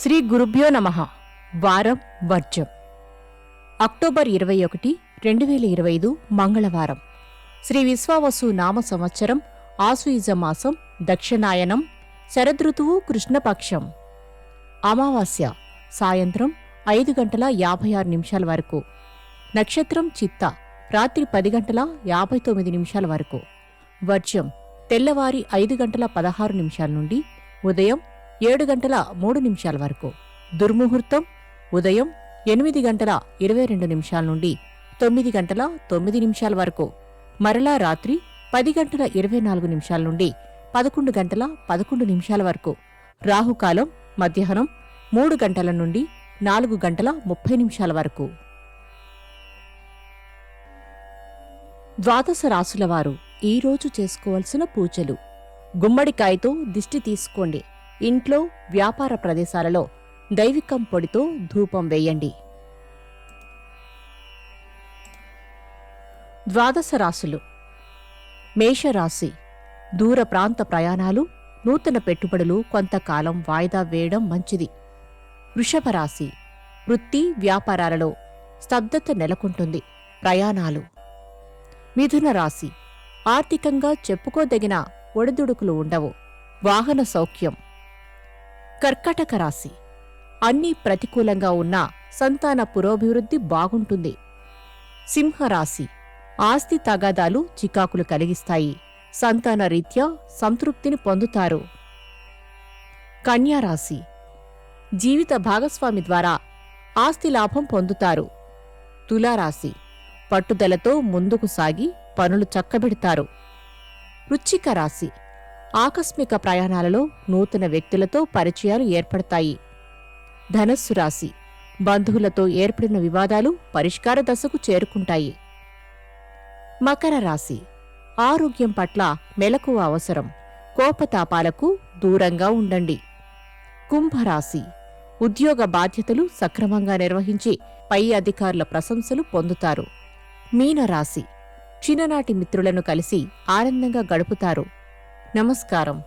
శ్రీ గురుభ్యో నమ. వారం వర్జం. అక్టోబర్ ఇరవై ఒకటి రెండు వేల ఇరవై ఐదు మంగళవారం. శ్రీ విశ్వావసు నామ సంవత్సరం ఆసుయుజ మాసం దక్షిణాయనం శరదృతువు కృష్ణపక్షం. అమావాస్య సాయంత్రం ఐదు గంటల యాభై ఆరు నిమిషాల వరకు. నక్షత్రం చిత్త రాత్రి పది గంటల యాభై తొమ్మిది నిమిషాల వరకు. వర్జం తెల్లవారి ఐదు గంటల పదహారు నిమిషాల నుండి ఉదయం ఏడు గంటల మూడు నిమిషాల వరకు. దుర్ముహూర్తం ఉదయం ఎనిమిది గంటల ఇరవై రెండు నిమిషాల నుండి తొమ్మిది గంటల తొమ్మిది నిమిషాల వరకు. మరలా రాత్రి పది గంటల ఇరవై నాలుగు నిమిషాల నుండి పదకొండు గంటల పదకొండు నిమిషాల వరకు. రాహుకాలం మధ్యాహ్నం మూడు గంటల నుండి నాలుగు గంటల ముప్పై నిమిషాల వరకు. ద్వాదశ రాసులవారు ఈరోజు చేసుకోవలసిన పూజలు. గుమ్మడికాయతో దిష్టి తీసుకోండి. ఇంట్లో వ్యాపార ప్రదేశాలలో దైవికం పొడితో ధూపం వేయండి. ద్వాదశ రాశులు. మేషరాశి. దూర ప్రాంత ప్రయాణాలు నూతన పెట్టుబడులు కొంతకాలం వాయిదా వేయడం మంచిది. వృషభ రాశి. వృత్తి వ్యాపారాలలో స్తబ్దత నెలకొంటుంది. ప్రయాణాలు. మిథున రాశి. ఆర్థికంగా చెప్పుకోదగిన ఒడిదుడుకులు ఉండవు. వాహన సౌఖ్యం. కర్కటక రాశి. అన్నీ ప్రతికూలంగా ఉన్నా సంతాన పురోభివృద్ధి బాగుంటుంది. సింహరాశి. ఆస్తి తగాదాలు చికాకులు కలిగిస్తాయి. సంతాన రీత్యా సంతృప్తిని పొందుతారు. కన్యారాశి. జీవిత భాగస్వామి ద్వారా ఆస్తి లాభం పొందుతారు. తులారాశి. పట్టుదలతో ముందుకు సాగి పనులు చక్కబెడతారు. వృచ్చిక రాశి. ఆకస్మిక ప్రయాణాలలో నూతన వ్యక్తులతో పరిచయాలు ఏర్పడతాయి. ధనస్సు రాశి బంధువులతో ఏర్పడిన వివాదాలు పరిష్కార దశకు చేరుకుంటాయి. మకర రాశి ఆరోగ్యం పట్ల మెలకువ అవసరం. కోపతాపాలకు దూరంగా ఉండండి. కుంభరాశి ఉద్యోగ బాధ్యతలు సక్రమంగా నిర్వహించి పై అధికారుల ప్రశంసలు పొందుతారు. మీనరాశి చిన్ననాటి మిత్రులను కలిసి ఆనందంగా గడుపుతారు. నమస్కారం.